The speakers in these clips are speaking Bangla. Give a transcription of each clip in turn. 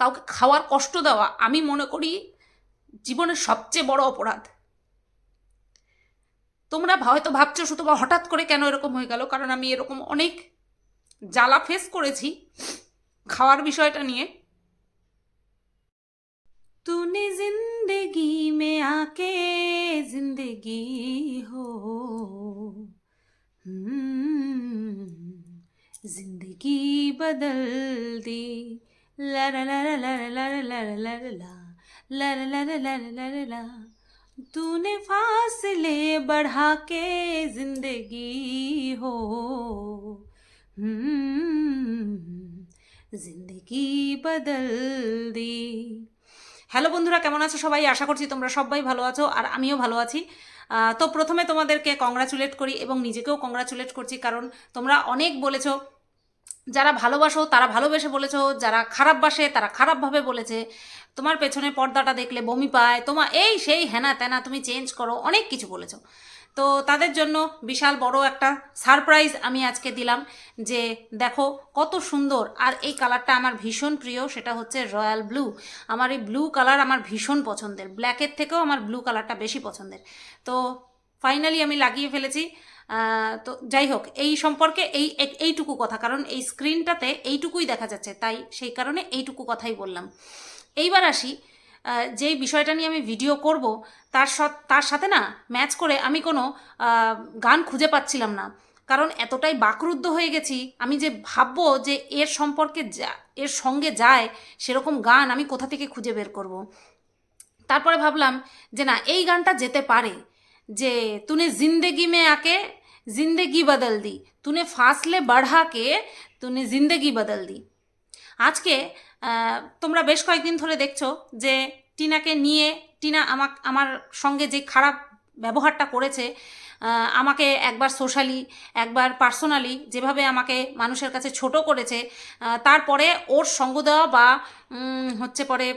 কাউকে খাওয়ার কষ্ট দেওয়া আমি মনে করি জীবনের সবচেয়ে বড় অপরাধ। তোমরা হয়তো ভাবছ শুধু বা হঠাৎ করে কেন এরকম হয়ে গেল? কারণ আমি এরকম অনেক জ্বালা ফেস করেছি খাওয়ার বিষয়টা নিয়ে। তুনে জিন্দগি মে আকে জিন্দগি হো জিন্দগি বদল দি दी ला ला ला ला ला ला ला ला ला ला ला ला ला ला ला ला ला तूने फासले बढ़ा के जिंदगी हो हम्म, जिंदगी बदल दी হ্যালো বন্ধুরা কেমন আছো সবাই আশা করছি তোমরা সবাই ভালো আছো আর আমিও ভালো আছি আহ, তো প্রথমে তোমাদেরকে কংগ্রাচুলেট করি এবং নিজেকেও কংগ্রাচুলেট করছি কারণ তোমরা অনেক বলেছো যারা ভালোবাসো, তারা ভালোবেসে বলেছ, যারা খারাপ বাসে, তারা খারাপভাবে বলেছে। তোমার পেছনে পর্দাটা দেখলে বমি পায় তোমার এই সেই হেনা তেনা তুমি চেঞ্জ করো, অনেক কিছু বলেছ। তো তাদের জন্য বিশাল বড় একটা সারপ্রাইজ আমি আজকে দিলাম যে, দেখো কত সুন্দর। আর এই কালারটা আমার ভীষণ প্রিয়, সেটা হচ্ছে রয়্যাল ব্লু আমার এই ব্লু কালার আমার ভীষণ পছন্দের। ব্ল্যাকের থেকেও আমার ব্লু কালারটা বেশি পছন্দের। তো ফাইনালি আমি লাগিয়ে ফেলেছি। তো যাই হোক, এই সম্পর্কে এই এইটুকু কথা, কারণ এই স্ক্রিনটাতে এইটুকুই দেখা যাচ্ছে, তাই সেই কারণে এইটুকু কথাই বললাম এইবার আসি যেই বিষয়টা নিয়ে আমি ভিডিও করব, তার তার সাথে না ম্যাচ করে আমি কোনো গান খুঁজে পাচ্ছিলাম না কারণ এতটাই বাকরুদ্ধ হয়ে গেছি, আমি যে ভাববো যে এর সম্পর্কে যা, এর সঙ্গে যায়, সেরকম গান আমি কোথা থেকে খুঁজে বের করব। তারপরে ভাবলাম যে না, এই গানটা যেতে পারে, যে তুনে জিন্দেগি মে আকে জিন্দেগি বদল দি তুনে ফাসলে বাড়া কে তুনে জিন্দেগি বদল দি আজকে তোমরা বেশ কয়েকদিন ধরে দেখছ যে টিনাকে নিয়ে টিনা আমাক আমার সঙ্গে যে খারাপ ব্যবহারটা করেছে আমাকে একবার সোশ্যালি একবার পার্সোনালি যেভাবে আমাকে মানুষের কাছে ছোট করেছে তারপরে ওর সঙ্গ দেওয়া বা হচ্ছে পরে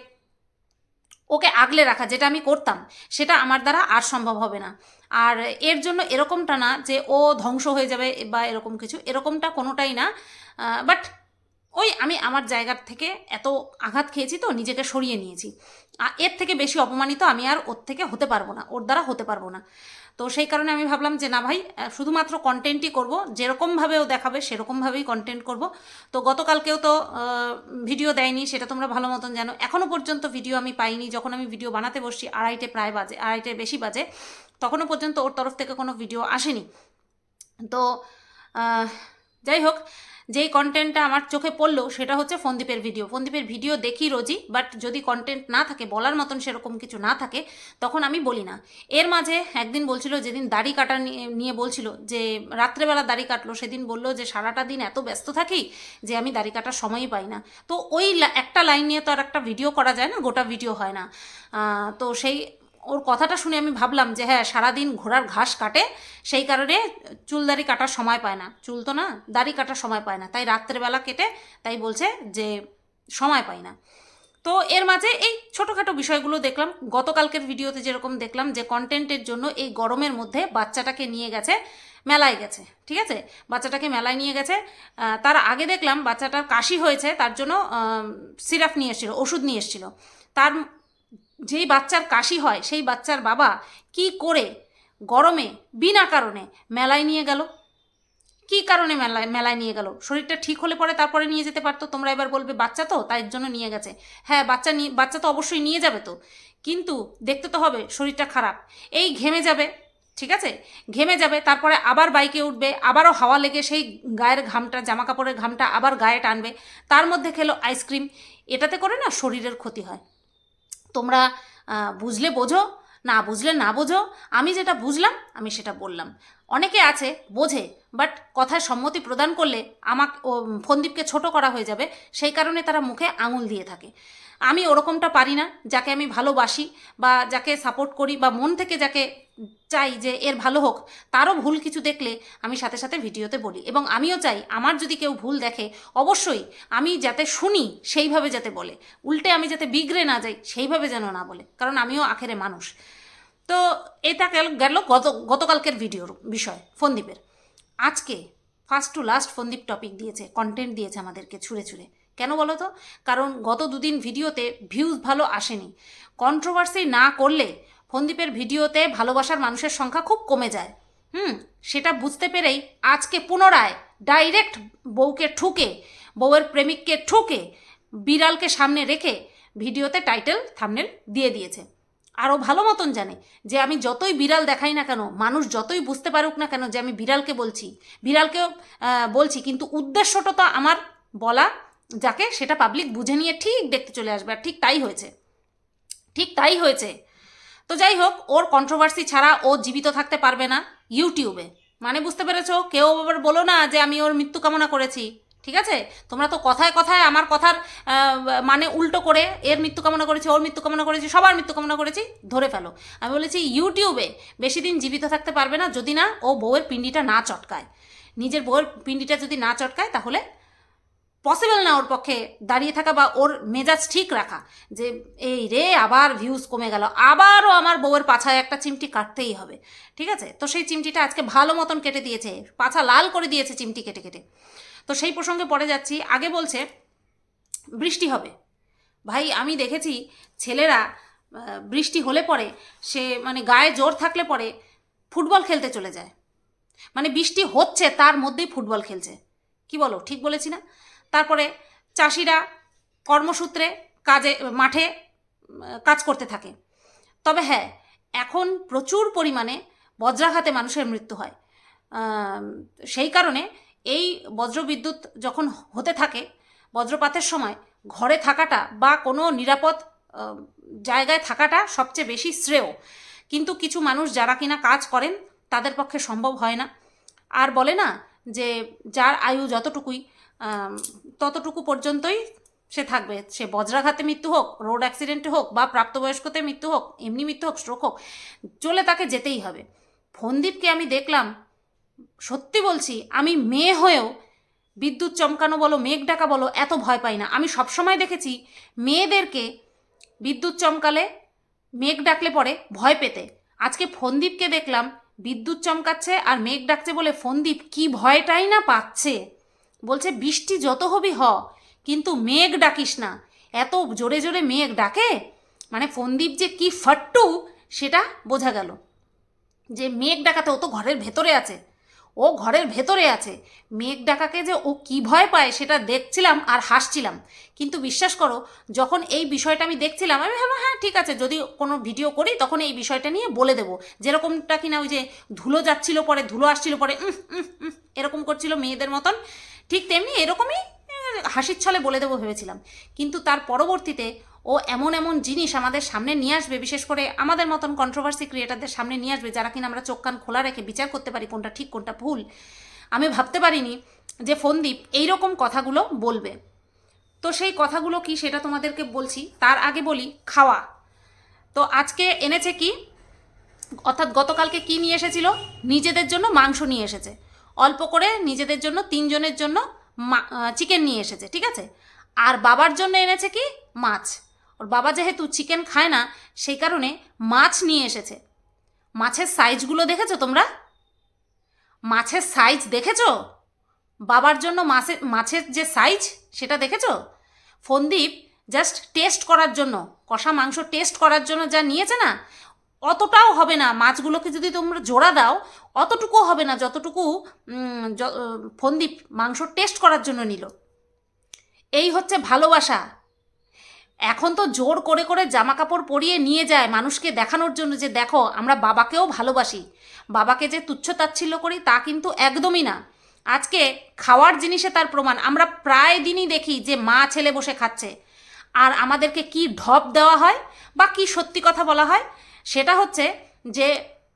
ওকে আগলে রাখা, যেটা আমি করতাম, সেটা আমার দ্বারা আর সম্ভব হবে না। আর এর জন্য এরকমটা না যে ও ধ্বংস হয়ে যাবে বা এরকম কিছু, এরকমটা কোনোটাই না। বাট ওই আমি আমার জায়গার থেকে এত আঘাত খেয়েছি তো, নিজেকে সরিয়ে নিয়েছি। এর থেকে বেশি অপমানিত আমি আর ওর থেকে হতে পারব না, ওর দ্বারা হতে পারব না। তো সেই কারণে আমি ভাবলাম যে না ভাই শুধুমাত্র কন্টেন্টই করব যেরকমভাবেও দেখাবে সেরকমভাবেই কন্টেন্ট করব। তো গতকালকেও তো ভিডিও দেয়নি, সেটা তোমরা ভালো মতন জানো। এখনও পর্যন্ত ভিডিও আমি পাইনি, যখন আমি ভিডিও বানাতে বসছি আড়াইটে প্রায় বাজে, আড়াইটে বেশি বাজে, তখনও পর্যন্ত ওর তরফ থেকে কোনো ভিডিও আসেনি। তো যাই হোক যেই কন্টেন্টটা আমার চোখে পড়ল সেটা হচ্ছে ফন্দীপের ভিডিও ফন্দীপের ভিডিও দেখি রোজই বাট যদি কন্টেন্ট না থাকে, বলার মতন সেরকম কিছু না থাকে, তখন আমি বলি না। এর মাঝে একদিন বলছিল, যেদিন দাড়ি কাটা নিয়ে- বলছিল, যে রাত্রেবেলা দাড়ি কাটলো, সেদিন বলল যে, সারাটা দিন এত ব্যস্ত থাকি যে আমি দাড়ি কাটার সময়ই পাই না। তো ওই একটা লাইন নিয়ে তো আর একটা ভিডিও করা যায় না, গোটা ভিডিও হয় না। তো সেই ওর কথাটা শুনে আমি ভাবলাম যে হ্যাঁ সারাদিন ঘোড়ার ঘাস কাটে, সেই কারণে চুল দাড়ি কাটার সময় পায় না। চুল তো না, দাড়ি কাটার সময় পায় না। তাই রাত্রেবেলা কেটে তাই বলছে যে সময় পায় না। তো এর মাঝে এই ছোটোখাটো বিষয়গুলো দেখলাম। গতকালকের ভিডিওতে যেরকম দেখলাম যে কন্টেন্টের জন্য এই গরমের মধ্যে বাচ্চাটাকে নিয়ে গেছে, মেলায় গেছে, ঠিক আছে? বাচ্চাটাকে মেলায় নিয়ে গেছে। তার আগে দেখলাম বাচ্চাটার কাশি হয়েছে, তার জন্য সিরাপ নিয়ে এসেছিল, ওষুধ নিয়ে এসেছিল। তার যেই বাচ্চার কাশি হয়, সেই বাচ্চার বাবা কি করে গরমে, বিনা কারণে মেলায় নিয়ে গেল? কি কারণে মেলায় মেলায় নিয়ে গেল? শরীরটা ঠিক হলে পরে তারপরে নিয়ে যেতে পারতো? তোমরা এবার বলবে, বাচ্চা তো, তাই জন্য নিয়ে গেছে। হ্যাঁ বাচ্চা নিয়ে বাচ্চা তো অবশ্যই নিয়ে যাবে তো। কিন্তু দেখতে তো হবে, শরীরটা খারাপ। এই ঘেমে যাবে, ঠিক আছে? ঘেমে যাবে, তারপরে আবার বাইকে উঠবে, আবারও হাওয়া লেগে সেই গায়ের ঘামটা, জামা কাপড়ের ঘামটা আবার গায়ে টানবে। তার মধ্যে খেলো আইসক্রিম। এটাতে করে না শরীরের ক্ষতি হয়। তোমরা বুঝলে বোঝো, না বুঝলে না বোঝো, আমি যেটা বুঝলাম, আমি সেটা বললাম। অনেকে আছে, বোঝে বাট কথায় সম্মতি প্রদান করলে আমাকে ফন্দীপকে ছোট করা হয়ে যাবে, সেই কারণে তারা মুখে আঙুল দিয়ে থাকে। আমি ওরকমটা পারি না, যাকে আমি ভালোবাসি বা যাকে সাপোর্ট করি বা মন থেকে যাকে চাই যে এর ভালো হোক, তারও ভুল কিছু দেখলে আমি সাথে সাথে ভিডিওতে বলি। এবং আমিও চাই আমার যদি কেউ ভুল দেখে, অবশ্যই আমি যাতে শুনি সেইভাবে যাতে বলে। উল্টে আমি যাতে বিগড়ে না যাই, সেইভাবে যেন না বলে, কারণ আমিও আখেরে মানুষ। তো এটা গেল গত, গতকালকের ভিডিওর বিষয়, ফন্দীপের। আজকে ফার্স্ট টু লাস্ট ফন্দীপ টপিক দিয়েছে কন্টেন্ট দিয়েছে আমাদেরকে ছুঁড়ে ছুঁড়ে। কেন বলো তো? কারণ গত দুদিন ভিডিওতে ভিউজ ভালো আসেনি। কন্ট্রোভার্সি না করলে ফন্দীপের ভিডিওতে ভালোবাসার মানুষের সংখ্যা খুব কমে যায়। হুম, সেটা বুঝতে পেরেই আজকে পুনরায় ডাইরেক্ট বউকে ঠুকে, বউয়ের প্রেমিককে ঠুকে বিড়ালকে সামনে রেখে ভিডিওতে টাইটেল থামনেল দিয়ে দিয়েছে। আরও ভালো মতন জানে যে আমি যতই বিড়াল দেখাই না কেন, মানুষ যতই বুঝতে পারুক না কেন যে আমি বিড়ালকে বলছি, বিড়ালকেও বলছি, কিন্তু উদ্দেশ্যটা তো আমার বলা যাকে সেটা পাবলিক বুঝে নিয়ে ঠিক দেখতে চলে আসবে, আর ঠিক তাই হয়েছে। ঠিক তাই হয়েছে। তো যাই হোক, ওর কন্ট্রোভার্সি ছাড়া ও জীবিত থাকতে পারবে না ইউটিউবে। মানে বুঝতে পেরেছ? কেউ আবার বলো না যে আমি ওর মৃত্যু কামনা করেছি, ঠিক আছে? তোমরা তো কথায় কথায় আমার কথার মানে উল্টো করে এর মৃত্যু কামনা করেছি, ওর মৃত্যু কামনা করেছি, সবার মৃত্যু কামনা করেছি, ধরে ফেলো। আমি বলেছি, ইউটিউবে বেশি দিন জীবিত থাকতে পারবে না যদি না ও বউয়ের পিণ্ডিটা না চটকায়। নিজের বউয়ের পিণ্ডিটা যদি না চটকায়, তাহলে পসিবল না ওর পক্ষে দাঁড়িয়ে থাকা বা ওর মেজাজ ঠিক রাখা যে, এই রে, আবার ভিউজ কমে গেল। আবারও আমার বউয়ের পাছায় একটা চিমটি কাটতেই হবে। ঠিক আছে? তো সেই চিমটিটা আজকে ভালো মতন কেটে দিয়েছে। পাছা লাল করে দিয়েছে চিমটি কেটে কেটে। তো সেই প্রসঙ্গে পড়ে যাচ্ছি। আগে বলছে, বৃষ্টি হবে। ভাই, আমি দেখেছি ছেলেরা বৃষ্টি হলে পরে সে মানে গায়ে জোর থাকলে পরে ফুটবল খেলতে চলে যায়। মানে বৃষ্টি হচ্ছে, তার মধ্যেই ফুটবল খেলছে। কি বলো, ঠিক বলেছি না? তারপরে চাষিরা কর্মসূত্রে কাজে, মাঠে কাজ করতে থাকে। তবে হ্যাঁ এখন প্রচুর পরিমাণে বজ্রাঘাতে মানুষের মৃত্যু হয়। সেই কারণে এই বজ্রবিদ্যুৎ যখন হতে থাকে, বজ্রপাতের সময় ঘরে থাকাটা বা কোনো নিরাপদ জায়গায় থাকাটা সবচেয়ে বেশি শ্রেয়। কিন্তু কিছু মানুষ যারা কিনা কাজ করেন, তাদের পক্ষে সম্ভব হয় না। আর বলে না যে, যার আয়ু যতটুকুই ততটুকু পর্যন্তই সে থাকবে। সে বজ্রাঘাতে মৃত্যু হোক, রোড অ্যাক্সিডেন্টে হোক, বা প্রাপ্তবয়স্কতে মৃত্যু হোক, এমনি মৃত্যু হোক স্ট্রোক হোক, চলে তাকে যেতেই হবে। ফন্দীপকে আমি দেখলাম, সত্যি বলছি, আমি মেয়ে হয়েও বিদ্যুৎ চমকানো বলো, মেঘ ডাকা বলো, এত ভয় পাই না। আমি সবসময় দেখেছি মেয়েদেরকে বিদ্যুৎ চমকালে, মেঘ ডাকলে পরে ভয় পেতে। আজকে ফন্দীপকে দেখলাম, বিদ্যুৎ চমকাচ্ছে আর মেঘ ডাকছে বলে ফন্দীপ কি ভয়টাই না পাচ্ছে। বলছে, বৃষ্টি যত হবি হ, কিন্তু মেঘ ডাকিস না। এত জোরে জোরে মেঘ ডাকে মানে ফন্দীপ যে কি ফাট্টু, সেটা বোঝা গেল। যে মেঘ ডাকাতে ও তো ঘরের ভেতরে আছে, ও ঘরের ভেতরে আছে। মেঘ ডাকাকে যে ও কি ভয় পায়, সেটা দেখছিলাম আর হাসছিলাম। কিন্তু বিশ্বাস করো, যখন এই বিষয়টা আমি দেখছিলাম, আমি ভাবলাম হ্যাঁ ঠিক আছে, যদি কোনো ভিডিও করি, তখন এই বিষয়টা নিয়ে বলে দেবো। যেরকমটা কিনা ওই যে ধুলো যাচ্ছিল পরে, ধুলো আসছিল পরে এরকম করছিল মেয়েদের মতন। ঠিক তেমনি এরকমই হাসির ছলে বলে দেবো ভেবেছিলাম। কিন্তু তার পরবর্তীতে ও এমন এমন জিনিস আমাদের সামনে নিয়ে আসবে, বিশেষ করে আমাদের মতন কন্ট্রোভার্সি ক্রিয়েটারদের সামনে নিয়ে আসবে, যারা কিনা আমরা চোখ কান খোলা রেখে বিচার করতে পারি কোনটা ঠিক, কোনটা ভুল। আমি ভাবতে পারিনি যে ফন্দীপ এইরকম কথাগুলো বলবে। তো সেই কথাগুলো কি সেটা তোমাদেরকে বলছি, তার আগে বলি, খাওয়া। তো আজকে এনেছে কি? অর্থাৎ গতকালকে কি নিয়ে এসেছিল? নিজেদের জন্য মাংস নিয়ে এসেছে। অল্প করে নিজেদের জন্য, তিনজনের জন্য চিকেন নিয়ে এসেছে, ঠিক আছে? আর বাবার জন্য এনেছে কি? মাছ। ওর বাবা যেহেতু চিকেন খায় না, সেই কারণে মাছ নিয়ে এসেছে। মাছের সাইজগুলো দেখেছ তোমরা? মাছের সাইজ দেখেছ? বাবার জন্য মাছের মাছের যে সাইজ সেটা দেখেছ? ফন্দীপ জাস্ট টেস্ট করার জন্য, কষা মাংস টেস্ট করার জন্য যা নিয়েছে না অতটাও হবে না। মাছগুলোকে যদি তোমরা জোড়া দাও অতটুকু হবে না যতটুকু ফন্দীপ মাংস টেস্ট করার জন্য নিল। এই হচ্ছে ভালোবাসা। এখন তো জোর করে করে জামা কাপড় পরিয়ে নিয়ে যায় মানুষকে দেখানোর জন্য যে দেখো, আমরা বাবাকেও ভালোবাসি। বাবাকে যে তুচ্ছ তাচ্ছিল্য করি তা কিন্তু একদমই না। আজকে খাওয়ার জিনিসে তার প্রমাণ। আমরা প্রায় দিনই দেখি যে মা ছেলে বসে খাচ্ছে। আর আমাদেরকে কি ঢপ দেওয়া হয় বা কি সত্যি কথা বলা হয় সেটা হচ্ছে যে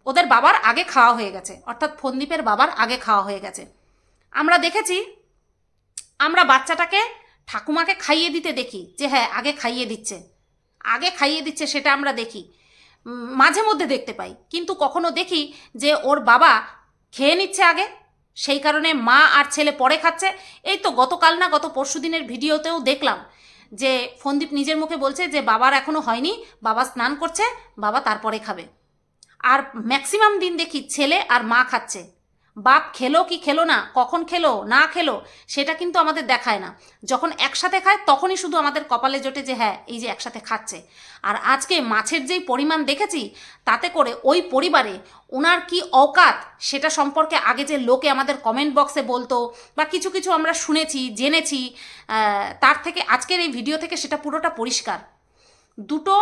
ওদের বাবার আগে খাওয়া হয়ে গেছে, অর্থাৎ ফন্দীপের বাবার আগে খাওয়া হয়ে গেছে। আমরা দেখেছি, আমরা বাচ্চাটাকে ঠাকুমাকে খাইয়ে দিতে দেখি যে হ্যাঁ আগে খাইয়ে দিচ্ছে। আগে খাইয়ে দিচ্ছে সেটা আমরা দেখি, মাঝে মধ্যে দেখতে পাই, কিন্তু কখনো দেখি যে ওর বাবা খেয়ে নিচ্ছে আগে, সেই কারণে মা আর ছেলে পরে খাচ্ছে। এই তো গতকাল না গত পরশু দিনের ভিডিওতেও দেখলাম যে ফন্দীপ নিজের মুখে বলছে যে, বাবার এখনও হয়নি, বাবা স্নান করছে, বাবা তারপরে খাবে। আর ম্যাক্সিমাম দিন দেখি ছেলে আর মা খাচ্ছে। বাপ খেলো কি খেলো না, কখন খেলো, না খেলো, সেটা কিন্তু আমাদের দেখায় না। যখন একসাথে খায়, তখনই শুধু আমাদের কপালে জোটে যে হ্যাঁ এই যে একসাথে খাচ্ছে। আর আজকে মাছের যেই পরিমাণ দেখেছি, তাতে করে ওই পরিবারে ওনার কি অকাত সেটা সম্পর্কে আগে যে লোকে আমাদের কমেন্ট বক্সে বলতো, বা কিছু কিছু আমরা শুনেছি, জেনেছি তার থেকে আজকের এই ভিডিও থেকে সেটা পুরোটা পরিষ্কার। দুটো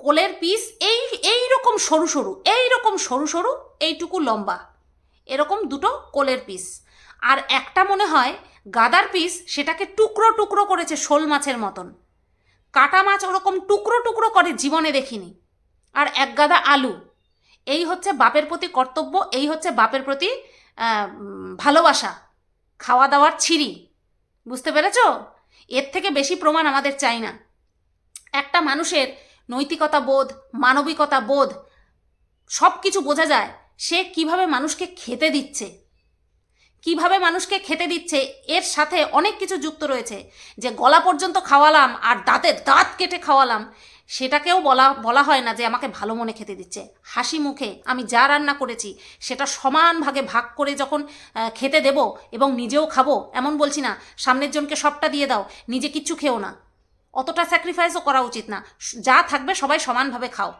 কোলের পিস এই এই রকম সরু সরু, এই রকম সরু সরু, এইটুকু লম্বা। এরকম দুটো কোলের পিস। আর একটা মনে হয় গাদার পিস সেটাকে টুকরো টুকরো করেছে শোল মাছের মতন। কাটা মাছ ওরকম টুকরো টুকরো করে জীবনে দেখিনি। আর এক গাদা আলু, এই হচ্ছে বাপের প্রতি কর্তব্য, এই হচ্ছে বাপের প্রতি ভালোবাসা, খাওয়া দাওয়ার ছিরি। বুঝতে পেরেছ? এর থেকে বেশি প্রমাণ আমাদের চাই না। একটা মানুষের নৈতিকতা বোধ, মানবিকতা বোধ সব কিছু বোঝা যায় সে কীভাবে মানুষকে খেতে দিচ্ছে? কীভাবে মানুষকে খেতে দিচ্ছে? এর সাথে অনেক কিছু যুক্ত রয়েছে। যে গলা পর্যন্ত খাওয়ালাম আর দাঁতে দাঁত কেটে খাওয়ালাম, সেটাকেও বলা বলা হয় না যে আমাকে ভালো মনে খেতে দিচ্ছে। হাসি মুখে আমি যা রান্না করেছি, সেটা সমান ভাগে ভাগ করে যখন খেতে দেব এবং নিজেও খাব, এমন বলছি না, সামনের জনকে সবটা দিয়ে দাও, নিজে কিচ্ছু খেও না। অতটা স্যাক্রিফাইসও করা উচিত না। যা থাকবে সবাই সমানভাবে খাও।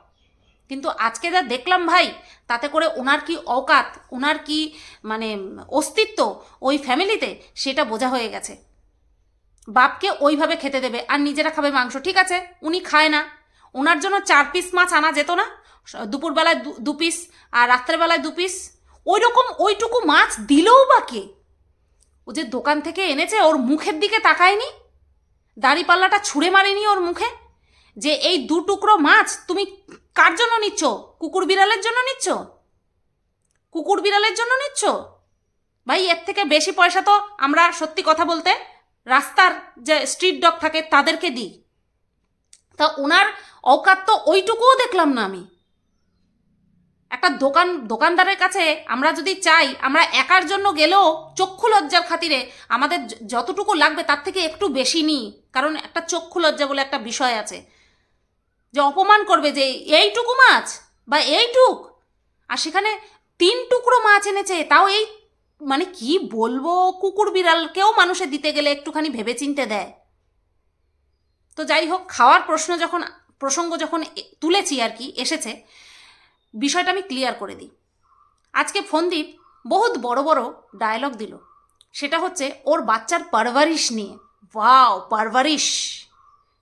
কিন্তু আজকে যা দেখলাম ভাই, তাতে করে ওনার কি অকাত ওনার কি মানে অস্তিত্ব ওই ফ্যামিলিতে, সেটা বোঝা হয়ে গেছে। বাপকে ওইভাবে খেতে দেবে, আর নিজেরা খাবে মাংস, ঠিক আছে? উনি খায় না। ওনার জন্য চার পিস মাছ আনা যেত না? দুপুরবেলায় দু- পিস আর রাত্রেবেলায় দু পিস ওই রকম ওইটুকু মাছ দিলেও বা কে? ও যে দোকান থেকে এনেছে, ওর মুখের দিকে তাকায়নি? দাড়িপাল্লাটা ছুঁড়ে মারেনি ওর মুখে? যে এই দু টুকরো মাছ তুমি কার জন্য নিচ্ছ? কুকুর বিড়ালের জন্য নিচ্ছ? কুকুর বিড়ালের জন্য নিচ্ছ? ভাই, এর থেকে বেশি পয়সা তো আমরা সত্যি কথা বলতে রাস্তার যে স্ট্রিট ডগ থাকে তাদেরকে দিই। তা ওনার অকাত তো ওইটুকুও দেখলাম না আমি। একটা দোকান, দোকানদারের কাছে আমরা যদি চাই, আমরা একার জন্য গেলেও চক্ষু লজ্জার খাতিরে আমাদের যতটুকু লাগবে তার থেকে একটু বেশি নিই। কারণ একটা চক্ষু লজ্জা বলে একটা বিষয় আছে। যে অপমান করবে যে এইটুকু মাছ বা এইটুক। আর সেখানে তিন টুকরো মাছ এনেছে, তাও এই মানে কি বলব কুকুর বিড়ালকেও মানুষে দিতে গেলে একটুখানি ভেবেচিন্তে দেয়। তো যাই হোক, খাওয়ার প্রশ্ন যখন, প্রসঙ্গ যখন তুলেছি আর কি, এসেছে, বিষয়টা আমি ক্লিয়ার করে দিই। আজকে ফন্দীপ বহুত বড় বড় ডায়লগ দিল। সেটা হচ্ছে, ওর বাচ্চার পারভারিশ নিয়ে। ওয়াও, পারভারিশ!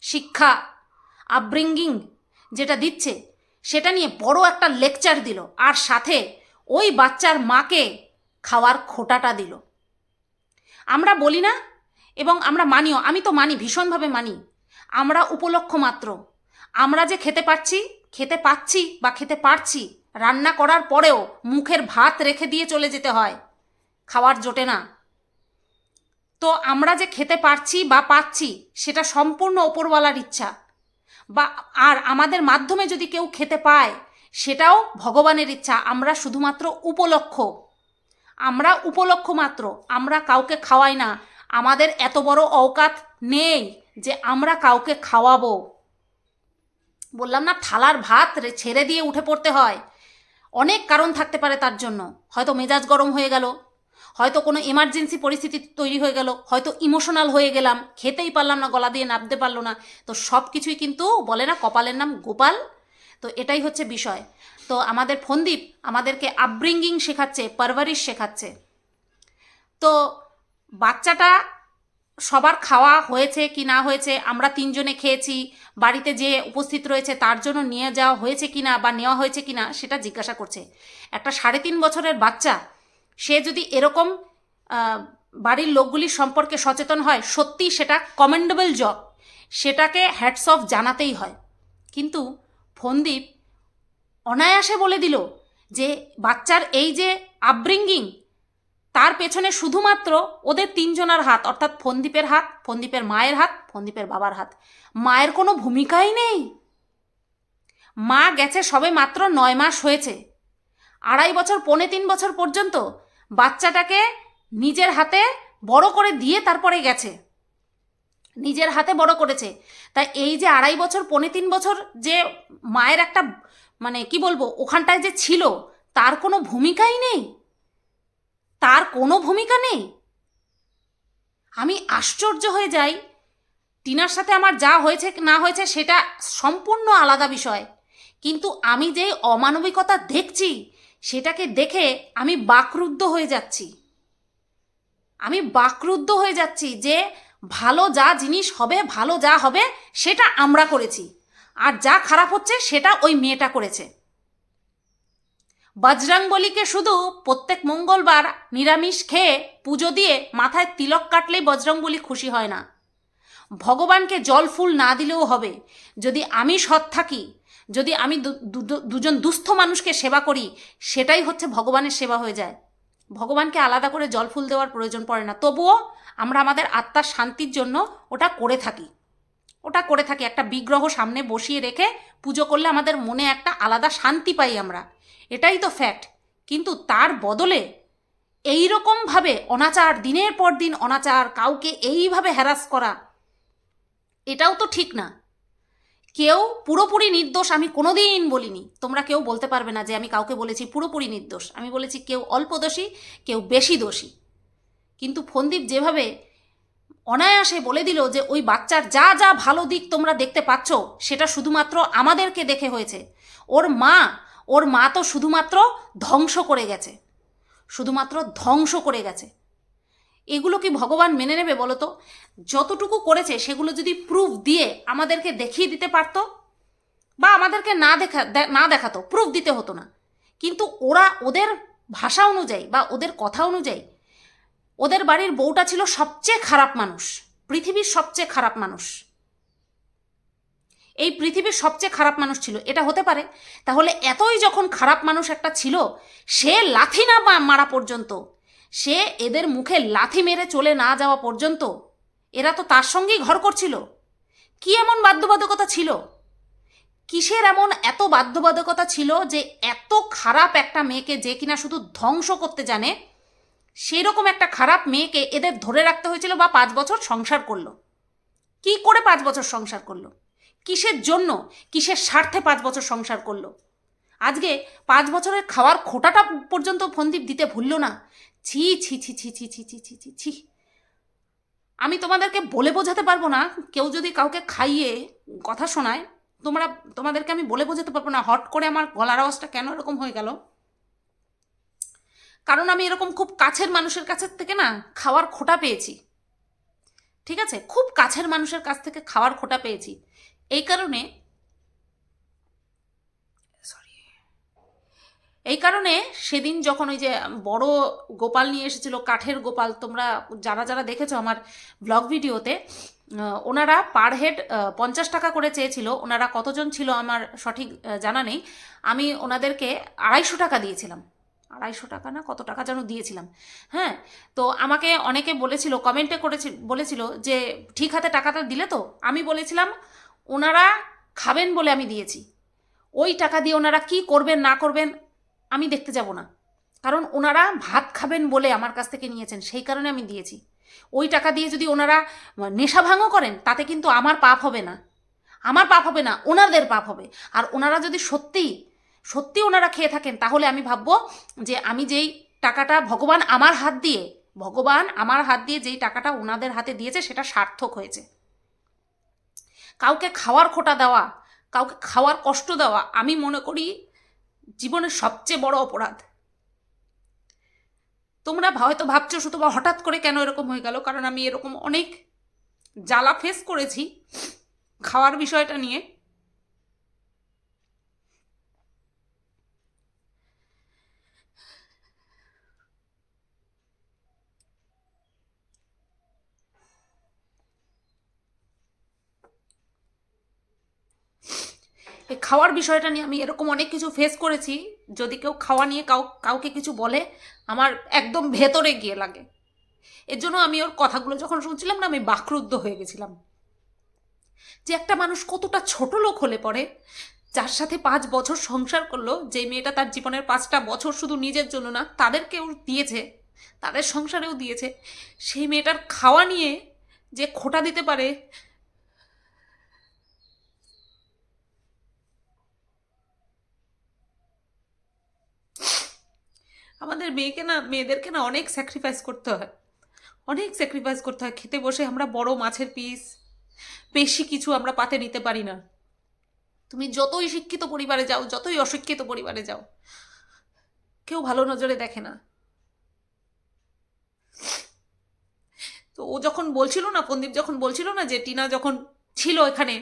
শিক্ষা! আপব্রিঙ্গিং যেটা দিচ্ছে, সেটা নিয়ে বড় একটা লেকচার দিল। আর সাথে ওই বাচ্চার মাকে খাওয়ার খোটাটা দিল। আমরা বলি না এবং আমরা মানিও, আমি তো মানি, ভীষণভাবে মানি। আমরা উপলক্ষ মাত্র। আমরা যে খেতে পাচ্ছি খেতে পাচ্ছি বা খেতে পারছি, রান্না করার পরেও মুখের ভাত রেখে দিয়ে চলে যেতে হয়। খাওয়ার জোটে না। তো আমরা যে খেতে পারছি বা পাচ্ছি, সেটা সম্পূর্ণ ওপরওয়ালার ইচ্ছা। বা আর আমাদের মাধ্যমে যদি কেউ খেতে পায়, সেটাও ভগবানের ইচ্ছা। আমরা শুধুমাত্র উপলক্ষ। আমরা উপলক্ষ মাত্র। আমরা কাউকে খাওয়াই না। আমাদের এত বড় অওকাত নেই যে আমরা কাউকে খাওয়াবো। বললাম না, থালার ভাত ছেড়ে দিয়ে উঠে পড়তে হয়। অনেক কারণ থাকতে পারে তার জন্য। হয়তো মেজাজ গরম হয়ে গেল। হয়তো কোনো এমার্জেন্সি পরিস্থিতি তৈরি হয়ে গেল, হয়তো ইমোশনাল হয়ে গেলাম, খেতেই পারলাম না, গলা দিয়ে নামতে পারল না। তো সব কিছুই কিন্তু বলে না, কপালের নাম গোপাল। তো এটাই হচ্ছে বিষয়। তো আমাদের ফন্দীপ আমাদেরকে আপব্রিঙ্গিং শেখাচ্ছে পারভারিশ শেখাচ্ছে। তো বাচ্চাটা সবার খাওয়া হয়েছে কি না হয়েছে, আমরা তিনজনে খেয়েছি, বাড়িতে যে উপস্থিত রয়েছে তার জন্য নিয়ে যাওয়া হয়েছে কি না বা নেওয়া হয়েছে কি না সেটা জিজ্ঞাসা করছে। একটা সাড়ে তিন বছরের বাচ্চা সে যদি এরকম বাড়ির লোকগুলির সম্পর্কে সচেতন হয় সত্যি সেটা কমেন্ডেবল জব সেটাকে হ্যাটস অফ জানাতেই হয়। কিন্তু ফন্দীপ অনায়াসে বলে দিল যে, বাচ্চার এই যে আপব্রিঙ্গিং তার পেছনে শুধুমাত্র ওদের তিনজনের হাত, অর্থাৎ ফন্দীপের হাত, ফন্দীপের মায়ের হাত, ফন্দীপের বাবার হাত। মায়ের কোনো ভূমিকাই নেই। মা গেছে সবে মাত্র নয় মাস হয়েছে। আড়াই বছর, পৌনে তিন বছর পর্যন্ত বাচ্চাটাকে নিজের হাতে বড় করে দিয়ে তারপরে গেছে। নিজের হাতে বড় করেছে। তাই এই যে আড়াই বছর, পৌনে তিন বছর যে মায়ের একটা মানে কি বলব, ওখানটায় যে ছিল, তার কোনো ভূমিকাই নেই। তার কোনো ভূমিকা নেই। আমি আশ্চর্য হয়ে যাই। টিনার সাথে আমার যা হয়েছে, না হয়েছে, সেটা সম্পূর্ণ আলাদা বিষয়। কিন্তু আমি যে অমানবিকতা দেখছি সেটাকে দেখে আমি বাকরুদ্ধ হয়ে যাচ্ছি। আমি বাকরুদ্ধ হয়ে যাচ্ছি যে ভালো যা জিনিস হবে, ভালো যা হবে, সেটা আমরা করেছি। আর যা খারাপ হচ্ছে, সেটা ওই মেয়েটা করেছে। বজরংবলীকে শুধু প্রত্যেক মঙ্গলবার নিরামিষ খেয়ে পুজো দিয়ে মাথায় তিলক কাটলেই বজরংবলী খুশি হয় না। ভগবানকে জল ফুল না দিলেও হবে। যদি আমি সৎ থাকি যদি আমি দুজন দুস্থ মানুষকে সেবা করি, সেটাই হচ্ছে ভগবানের সেবা হয়ে যায়। ভগবানকে আলাদা করে জল ফুল দেওয়ার প্রয়োজন পড়ে না। তবুও আমরা আমাদের আত্মার শান্তির জন্য ওটা করে থাকি। ওটা করে থাকি। একটা বিগ্রহ সামনে বসিয়ে রেখে পুজো করলে আমাদের মনে একটা আলাদা শান্তি পাই আমরা। এটাই তো ফ্যাক্ট কিন্তু তার বদলে এই রকমভাবে অনাচার, দিনের পর দিন অনাচার, কাউকে এইভাবে হ্যারাস করা, এটাও তো ঠিক না। কেউ পুরোপুরি নির্দোষ আমি কোনোদিন বলিনি। তোমরা কেউ বলতে পারবে না যে আমি কাউকে বলেছি পুরোপুরি নির্দোষ। আমি বলেছি কেউ অল্প দোষী, কেউ বেশি দোষী। কিন্তু ফন্দীপ যেভাবে অনায়াসে বলে দিল যে ওই বাচ্চার যা যা ভালো দিক তোমরা দেখতে পাচ্ছ, সেটা শুধুমাত্র আমাদেরকে দেখে হয়েছে। ওর মা ওর মা তো শুধুমাত্র ধ্বংস করে গেছে। শুধুমাত্র ধ্বংস করে গেছে। এগুলো কি ভগবান মেনে নেবে বলো তো? যতটুকু করেছে, সেগুলো যদি প্রুফ দিয়ে আমাদেরকে দেখিয়ে দিতে পারতো, বা আমাদেরকে না দেখা না দেখাতো প্রুফ দিতে হতো না। কিন্তু ওরা ওদের ভাষা অনুযায়ী বা ওদের কথা অনুযায়ী, ওদের বাড়ির বউটা ছিল সবচেয়ে খারাপ মানুষ, পৃথিবীর সবচেয়ে খারাপ মানুষ। এই পৃথিবীর সবচেয়ে খারাপ মানুষ ছিল। এটা হতে পারে। তাহলে এতই যখন খারাপ মানুষ একটা ছিল, সে লাথি না মারা পর্যন্ত সে এদের মুখে লাথি মেরে চলে না যাওয়া পর্যন্ত এরা তো তার সঙ্গেই ঘর করছিল। কি এমন বাধ্যবাধকতা ছিল? কিসের এমন এত বাধ্যবাধকতা ছিল যে এত খারাপ একটা মেয়েকে যে কিনা শুধু ধ্বংস করতে জানে সেই রকম একটা খারাপ মেয়েকে এদের ধরে রাখতে হয়েছিল বা পাঁচ বছর সংসার করল। কি করে পাঁচ বছর সংসার করল? কিসের জন্য? কিসের স্বার্থে পাঁচ বছর সংসার করল? আজকে পাঁচ বছরের খাওয়ার খোটাটা পর্যন্ত ফন্দীপ দিতে ভুললো না। ছি ছি ছি ছি ছি ছি ছি ছি ছি ছি। আমি তোমাদেরকে বলে বোঝাতে পারব না। কেউ যদি কাউকে খাইয়ে কথা শোনায়, তোমরা, তোমাদেরকে আমি বলে বোঝাতে পারব না। হট করে আমার গলার আওয়াজটা কেন এরকম হয়ে গেল? কারণ আমি এরকম খুব কাছের মানুষের কাছের থেকে না খাওয়ার খোটা পেয়েছি। ঠিক আছে? খুব কাছের মানুষের কাছ থেকে খাওয়ার খোটা পেয়েছি। এই কারণে এই কারণে সেদিন যখন ওই যে বড় গোপাল নিয়ে এসেছিল, কাঠের গোপাল, তোমরা যারা যারা দেখেছ আমার ব্লগ ভিডিওতে ওনারা পার হেড পঞ্চাশ টাকা করে চেয়েছিল। ওনারা কতজন ছিল আমার সঠিক জানা নেই। আমি ওনাদেরকে আড়াইশো টাকা দিয়েছিলাম। আড়াইশো টাকা না, কত টাকা যেন দিয়েছিলাম। হ্যাঁ তো আমাকে অনেকে বলেছিল কমেন্টে করেছিল বলেছিল যে, ঠিক হাতে টাকাটা দিলে তো? আমি বলেছিলাম, ওনারা খাবেন বলে আমি দিয়েছি। ওই টাকা দিয়ে ওনারা কি করবেন, না করবেন আমি দেখতে যাব না। কারণ ওনারা ভাত খাবেন বলে আমার কাছ থেকে নিয়েছেন, সেই কারণে আমি দিয়েছি। ওই টাকা দিয়ে যদি ওনারা নেশা ভাঙও করেন, তাতে কিন্তু আমার পাপ হবে না। আমার পাপ হবে না, ওনাদের পাপ হবে। আর ওনারা যদি সত্যি সত্যি ওনারা খেয়ে থাকেন, তাহলে আমি ভাববো যে আমি যেই টাকাটা ভগবান আমার হাত দিয়ে, ভগবান আমার হাত দিয়ে যেই টাকাটা ওনাদের হাতে দিয়েছে, সেটা সার্থক হয়েছে। কাউকে খাওয়ার খোটা দেওয়া, কাউকে খাওয়ার কষ্ট দেওয়া, আমি মনে করি জীবনের সবচেয়ে বড় অপরাধ। তোমরা হয়তো ভাবছ শুধু বা হঠাৎ করে কেন এরকম হয়ে গেল? কারণ আমি এরকম অনেক জ্বালা ফেস করেছি খাওয়ার বিষয়টা নিয়ে এই খাওয়ার বিষয়টা নিয়ে আমি এরকম অনেক কিছু ফেস করেছি। যদি কেউ খাওয়া নিয়ে কাউ, কাউকে কিছু বলে, আমার একদম ভেতরে গিয়ে লাগে। এর জন্য আমি ওর কথাগুলো যখন শুনছিলাম না, আমি বাকরুদ্ধ হয়ে গেছিলাম। যে একটা মানুষ কতটা ছোট লোক হলে পরে, যার সাথে পাঁচ বছর সংসার করল যে মেয়েটা তার জীবনের পাঁচটা বছর শুধু নিজের জন্য না, তাদেরকেও দিয়েছে, তাদের সংসারেও দিয়েছে, সেই মেয়েটার খাওয়া নিয়ে যে খোটা দিতে পারে আমাদের মেয়েকে না, মেয়েদেরকে না অনেক স্যাক্রিফাইস করতে হয়। অনেক স্যাক্রিফাইস করতে হয়। খেতে বসে আমরা বড় মাছের পিস বেশি কিছু আমরা পাতে নিতে পারি না। তুমি যতই শিক্ষিত পরিবারে যাও, যতই অশিক্ষিত পরিবারে যাও, কেউ ভালো নজরে দেখে না। তো ও যখন বলছিল না পন্দীপ যখন বলছিল না যে টিনা যখন ছিল এখানে,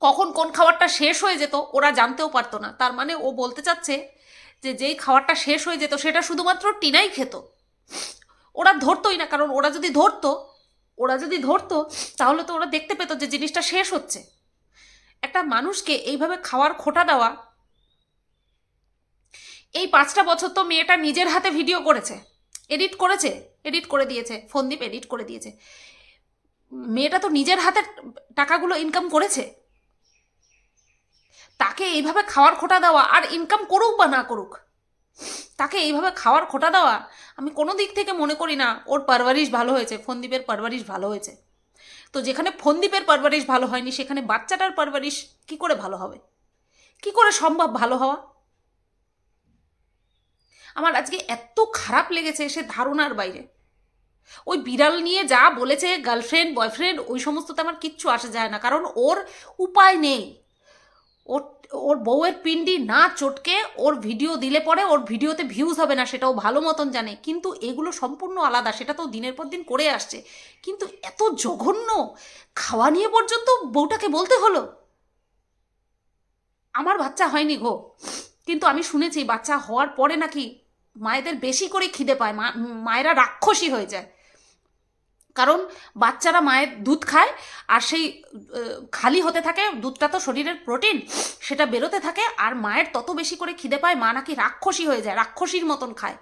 কখন কোন খাবারটা শেষ হয়ে যেত, ওরা জানতেও পারতো না। তার মানে ও বলতে চাচ্ছে যে যেই খাবারটা শেষ হয়ে যেত সেটা শুধুমাত্র টিনাই খেত। ওরা ধরতোই না, কারণ ওরা যদি ধরতো, ওরা যদি ধরতো, তাহলে তো ওরা দেখতে পেতো যে জিনিসটা শেষ হচ্ছে। একটা মানুষকে এইভাবে খাওয়ার খোটা দেওয়া, এই পাঁচটা বছর তো মেয়েটা নিজের হাতে ভিডিও করেছে, এডিট করেছে, এডিট করে দিয়েছে ফোন ফোনদীপ এডিট করে দিয়েছে। মেয়েটা তো নিজের হাতে টাকাগুলো ইনকাম করেছে। তাকে এইভাবে খাওয়ার খোটা দেওয়া আর ইনকাম করুক বা না করুক, তাকে এইভাবে খাওয়ার খোটা দেওয়া আমি কোনো দিক থেকে মনে করি না, ওর পারভারিশ ভালো হয়েছে, ফোনদীপের পারভারিশ ভালো হয়েছে। তো যেখানে ফোনদীপের পারভারিশ ভালো হয়নি, সেখানে বাচ্চাটার পারভারিশ কি করে ভালো হবে? কি করে সম্ভব ভালো হওয়া? আমার আজকে এত খারাপ লেগেছে সে ধারণার বাইরে। ওই বিড়াল নিয়ে যা বলেছে গার্লফ্রেন্ড বয়ফ্রেন্ড ওই সমস্ততে আমার কিচ্ছু আসে যায় না, কারণ ওর উপায় নেই। ওর ওর বউয়ের পিন্ডি না চটকে ওর ভিডিও দিলে পরে ওর ভিডিওতে ভিউজ হবে না, সেটাও ভালো মতন জানে। কিন্তু এগুলো সম্পূর্ণ আলাদা, সেটা তো দিনের পর দিন করে আসছে। কিন্তু এত জঘন্য খাওয়া নিয়ে পর্যন্ত বউটাকে বলতে হলো। আমার বাচ্চা হয়নি গো। কিন্তু আমি শুনেছি, বাচ্চা হওয়ার পরে নাকি মায়েদের বেশি করে খিদে পায়, মা, মায়েরা রাক্ষসী হয়ে যায়। কারণ বাচ্চারা মায়ের দুধ খায় আর সেই খালি হতে থাকে দুধটা তো শরীরের প্রোটিন, সেটা বেরোতে থাকে আর মায়ের তত বেশি করে খিদে পায়, মা নাকি রাক্ষসী হয়ে যায়, রাক্ষসীর মতন খায়।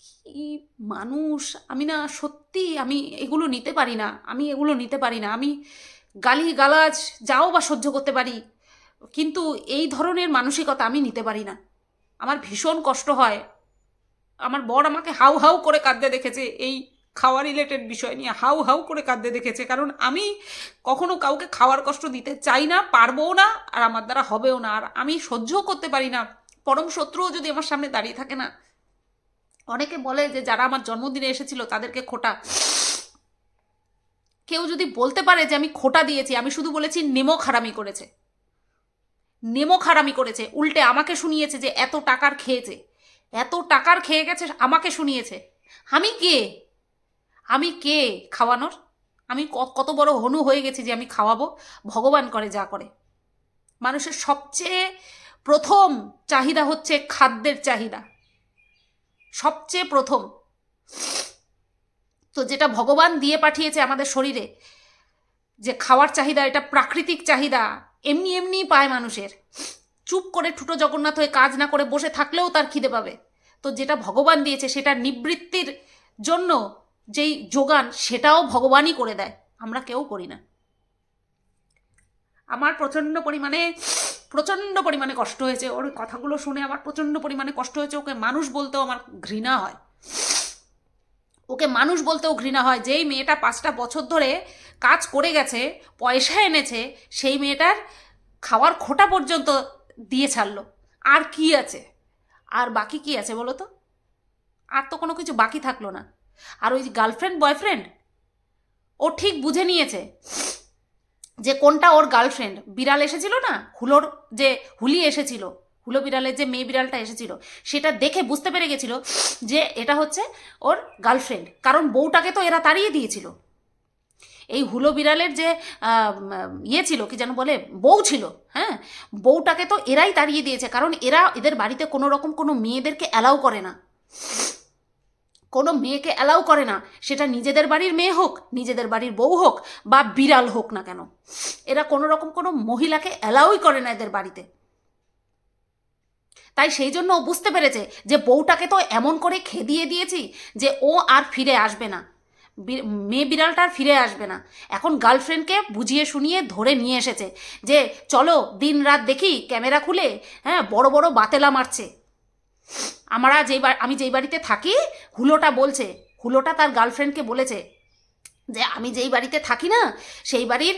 কি মানুষ, আমি না সত্যি আমি এগুলো নিতে পারি না, আমি এগুলো নিতে পারি না, আমি গালি গালাজ যাও বা সহ্য করতে পারি, কিন্তু এই ধরনের মানসিকতা আমি নিতে পারি না। আমার ভীষণ কষ্ট হয় আমার বর আমাকে হাউ হাউ করে কাঁদতে দেখেছে। এই খাওয়া রিলেটেড বিষয় নিয়ে হাউ হাউ করে কাঁদতে দেখেছে। কারণ আমি কখনো কাউকে খাওয়ার কষ্ট দিতে চাই না, পারবও না, আর আমার দ্বারা হবেও না। আর আমি সহ্যও করতে পারি না। পরম শত্রুও যদি আমার সামনে দাঁড়িয়ে থাকে না। অনেকে বলে যে যারা আমার জন্মদিনে এসেছিল তাদেরকে খোটা। কেউ যদি বলতে পারে যে আমি খোটা দিয়েছি, আমি শুধু বলেছি নেমো খারামি করেছে। নেমো খারামি করেছে। উল্টে আমাকে শুনিয়েছে যে এত টাকার খেয়েছে। এত টাকার খেয়ে গেছে আমাকে শুনিয়েছে। আমি কে? আমি কে খাওয়ানোর? আমি কত বড় হনু হয়ে গেছি যে আমি খাওয়াবো? ভগবান করে যা করে। মানুষের সবচেয়ে প্রথম চাহিদা হচ্ছে খাদ্যের চাহিদা। সবচেয়ে প্রথম। তো যেটা ভগবান দিয়ে পাঠিয়েছে আমাদের শরীরে, যে খাওয়ার চাহিদা, এটা প্রাকৃতিক চাহিদা, এমনি এমনি পায় মানুষের। চুপ করে ঠুটো জগন্নাথ হয়ে কাজ না করে বসে থাকলেও তার খিদে পাবে। তো যেটা ভগবান দিয়েছে, সেটা নিবৃত্তির জন্য যেই যোগান, সেটাও ভগবানই করে দেয়। আমরা কেউ করি না। আমার প্রচণ্ড পরিমাণে প্রচণ্ড পরিমাণে কষ্ট হয়েছে। ওর কথাগুলো শুনে আমার প্রচণ্ড পরিমাণে কষ্ট হয়েছে। ওকে মানুষ বলতেও আমার ঘৃণা হয়। ওকে মানুষ বলতেও ঘৃণা হয়। যেই মেয়েটা পাঁচটা বছর ধরে কাজ করে গেছে, পয়সা এনেছে, সেই মেয়েটার খাওয়ার খোটা পর্যন্ত দিয়ে ছাড়লো। আর কি আছে? আর বাকি কি আছে বলো তো? আর তো কোনো কিছু বাকি থাকল না। আর ওই গার্লফ্রেন্ড বয়ফ্রেন্ড ও ঠিক বুঝে নিয়েছে যে কোনটা ওর গার্লফ্রেন্ড বিড়াল এসেছিল না? হুলোর যে হুলি এসেছিল, হুলো বিড়ালের যে মেয়ে বিড়ালটা এসেছিল, সেটা দেখে বুঝতে পেরে গেছিল যে এটা হচ্ছে ওর গার্লফ্রেন্ড কারণ বউটাকে তো এরা তাড়িয়ে দিয়েছিল। এই হুলো বিড়ালের যে ইয়ে ছিল, কি যেন বলে, বউ ছিল হ্যাঁ? বউটাকে তো এরাই তাড়িয়ে দিয়েছে, কারণ এরা এদের বাড়িতে কোনো রকম কোনো মেয়েদেরকে অ্যালাউ করে না। কোনো মেয়েকে অ্যালাউ করে না। সেটা নিজেদের বাড়ির মেয়ে হোক, নিজেদের বাড়ির বউ হোক, বা বিড়াল হোক না কেন। এরা কোনো রকম কোনো মহিলাকে অ্যালাউই করে না এদের বাড়িতে। তাই সেই জন্য বুঝতে পেরেছে যে বউটাকে তো এমন করে খেদিয়ে দিয়েছি যে ও আর ফিরে আসবে না। মেয়ে বিড়ালটা আর ফিরে আসবে না। এখন গার্লফ্রেন্ডকে বুঝিয়ে শুনিয়ে ধরে নিয়ে এসেছে যে, চলো, দিন রাত দেখি, ক্যামেরা খুলে হ্যাঁ বড় বড় বাতেলা মারছে। আমরা যেই আমি যেই বাড়িতে থাকি, হুলোটা বলছে, হুলোটা তার গার্লফ্রেন্ডকে বলেছে যে, আমি যেই বাড়িতে থাকি না, সেই বাড়ির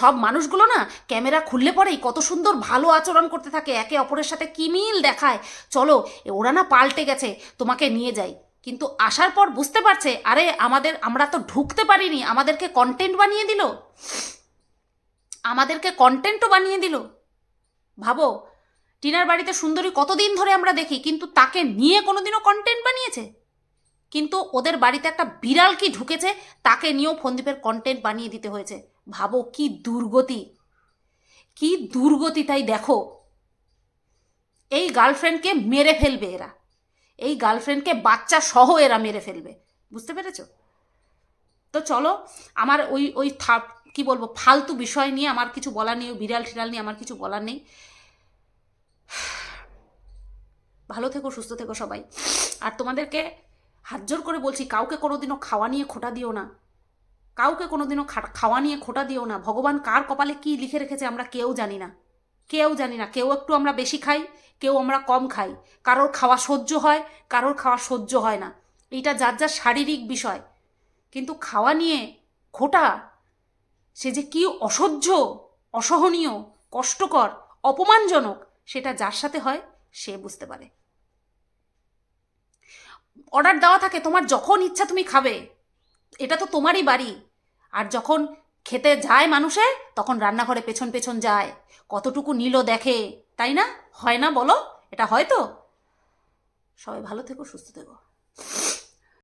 সব মানুষগুলো না, ক্যামেরা খুললে পরেই কত সুন্দর ভালো আচরণ করতে থাকে, একে অপরের সাথে কি মিল দেখায়। চলো ওরা না পাল্টে গেছে, তোমাকে নিয়ে যাই। কিন্তু আসার পর বুঝতে পারছে, আরে আমাদের, আমরা তো ঢুকতে পারিনি, আমাদেরকে কন্টেন্ট বানিয়ে দিল। আমাদেরকে কন্টেন্টও বানিয়ে দিল। ভাবো, টিনার বাড়িতে সুন্দরী কতদিন ধরে আমরা দেখি, কিন্তু তাকে নিয়ে কোনোদিনও কন্টেন্ট বানিয়েছে? কিন্তু ওদের বাড়িতে একটা বিড়াল কি ঢুকেছে, তাকে নিয়েও ফন্দীপের কন্টেন্ট বানিয়ে দিতে হয়েছে। ভাবো কি দুর্গতি। কি দুর্গতি তাই দেখো। এই গার্লফ্রেন্ডকে মেরে ফেলবে এরা। এই গার্লফ্রেন্ডকে বাচ্চা সহ এরা মেরে ফেলবে। বুঝতে পেরেছ? তো চলো, আমার ওই ওই থা, কি বলব, ফালতু বিষয় নিয়ে আমার কিছু বলার নেই, বিড়াল টিড়াল নিয়ে আমার কিছু বলার নেই। ভালো থেকো, সুস্থ থেকো সবাই। আর তোমাদেরকে হাত জোর করে বলছি, কাউকে কোনোদিনও খাওয়া নিয়ে খোটা দিও না। কাউকে কোনোদিনও খাওয়া নিয়ে খোটা দিও না। ভগবান কার কপালে কি লিখে রেখেছে আমরা কেউ জানি না। কেউ জানি না, কেউ একটু আমরা বেশি খাই, কেউ আমরা কম খাই। কারোর খাওয়া সহ্য হয়, কারোর খাওয়া সহ্য হয় না। এইটা যার যার শারীরিক বিষয়। কিন্তু খাওয়া নিয়ে খোটা, সে যে কি অসহ্য, অসহনীয়, কষ্টকর, অপমানজনক, সেটা যার সাথে হয়, সে বুঝতে পারে। অর্ডার দেওয়া থাকে, তোমার যখন ইচ্ছা তুমি খাবে। এটা তো তোমারই বাড়ি। আর যখন খেতে যায় মানুষে তখন রান্নাঘরে পেছন পেছন যায়। কতটুকু নিল দেখে, তাই না? হয় না বলো? এটা হয় তো? সবাই ভালো থেকো, সুস্থ থেকো।